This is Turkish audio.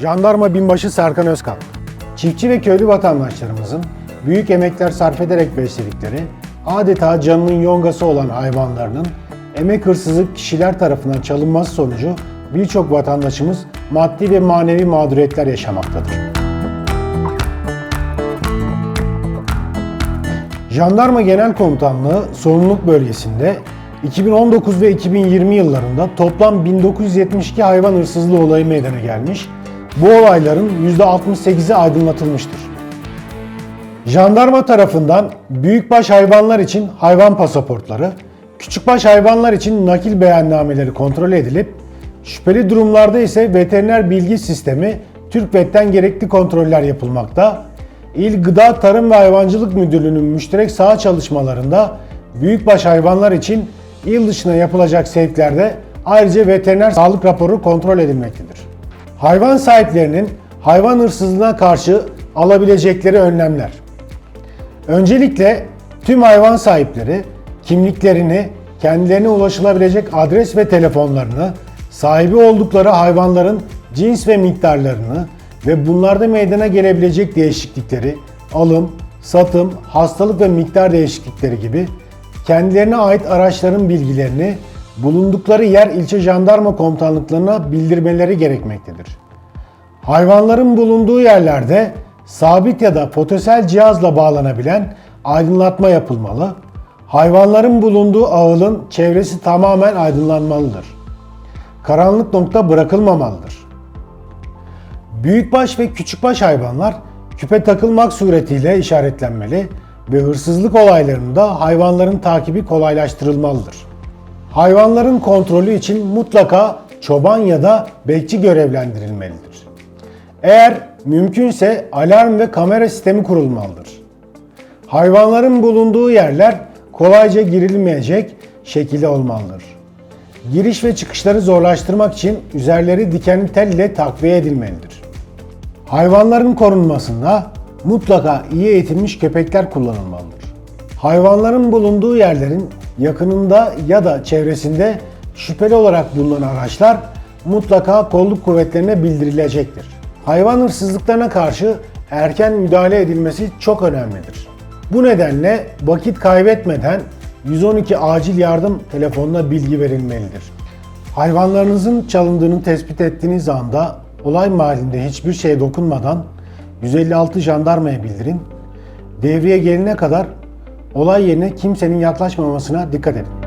Jandarma Binbaşı Serkan Özkan. Çiftçi ve köylü vatandaşlarımızın büyük emekler sarf ederek besledikleri, adeta canının yongası olan hayvanlarının emek hırsızı kişiler tarafından çalınması sonucu birçok vatandaşımız maddi ve manevi mağduriyetler yaşamaktadır. Jandarma Genel Komutanlığı sorumluluk bölgesinde 2019 ve 2020 yıllarında toplam 1972 hayvan hırsızlığı olayı meydana gelmiş. Bu olayların %68'i aydınlatılmıştır. Jandarma tarafından büyükbaş hayvanlar için hayvan pasaportları, küçükbaş hayvanlar için nakil beyannameleri kontrol edilip, şüpheli durumlarda ise veteriner bilgi sistemi TÜRKVET'ten gerekli kontroller yapılmakta. İl Gıda Tarım ve Hayvancılık Müdürlüğü'nün müşterek saha çalışmalarında büyükbaş hayvanlar için il dışına yapılacak sevklerde ayrıca veteriner sağlık raporu kontrol edilmektedir. Hayvan sahiplerinin hayvan hırsızlığına karşı alabilecekleri önlemler. Öncelikle tüm hayvan sahipleri kimliklerini, kendilerine ulaşılabilecek adres ve telefonlarını, sahibi oldukları hayvanların cins ve miktarlarını ve bunlarda meydana gelebilecek değişiklikleri, alım, satım, hastalık ve miktar değişiklikleri gibi kendilerine ait araçların bilgilerini bulundukları yer ilçe jandarma komutanlıklarına bildirmeleri gerekmektedir. Hayvanların bulunduğu yerlerde sabit ya da fotosel cihazla bağlanabilen aydınlatma yapılmalı. Hayvanların bulunduğu ağılın çevresi tamamen aydınlanmalıdır. Karanlık nokta bırakılmamalıdır. Büyükbaş ve küçükbaş hayvanlar küpe takılmak suretiyle işaretlenmeli ve hırsızlık olaylarında hayvanların takibi kolaylaştırılmalıdır. Hayvanların kontrolü için mutlaka çoban ya da bekçi görevlendirilmelidir. Eğer mümkünse alarm ve kamera sistemi kurulmalıdır. Hayvanların bulunduğu yerler kolayca girilmeyecek şekilde olmalıdır. Giriş ve çıkışları zorlaştırmak için üzerleri dikenli tel ile takviye edilmelidir. Hayvanların korunmasında mutlaka iyi eğitilmiş köpekler kullanılmalıdır. Hayvanların bulunduğu yerlerin yakınında ya da çevresinde şüpheli olarak bulunan araçlar mutlaka kolluk kuvvetlerine bildirilecektir. Hayvan hırsızlıklarına karşı erken müdahale edilmesi çok önemlidir. Bu nedenle vakit kaybetmeden 112 acil yardım telefonuna bilgi verilmelidir. Hayvanlarınızın çalındığını tespit ettiğiniz anda olay mahallinde hiçbir şeye dokunmadan 156 jandarmaya bildirin. Devriye gelene kadar olay yerine kimsenin yaklaşmamasına dikkat edin.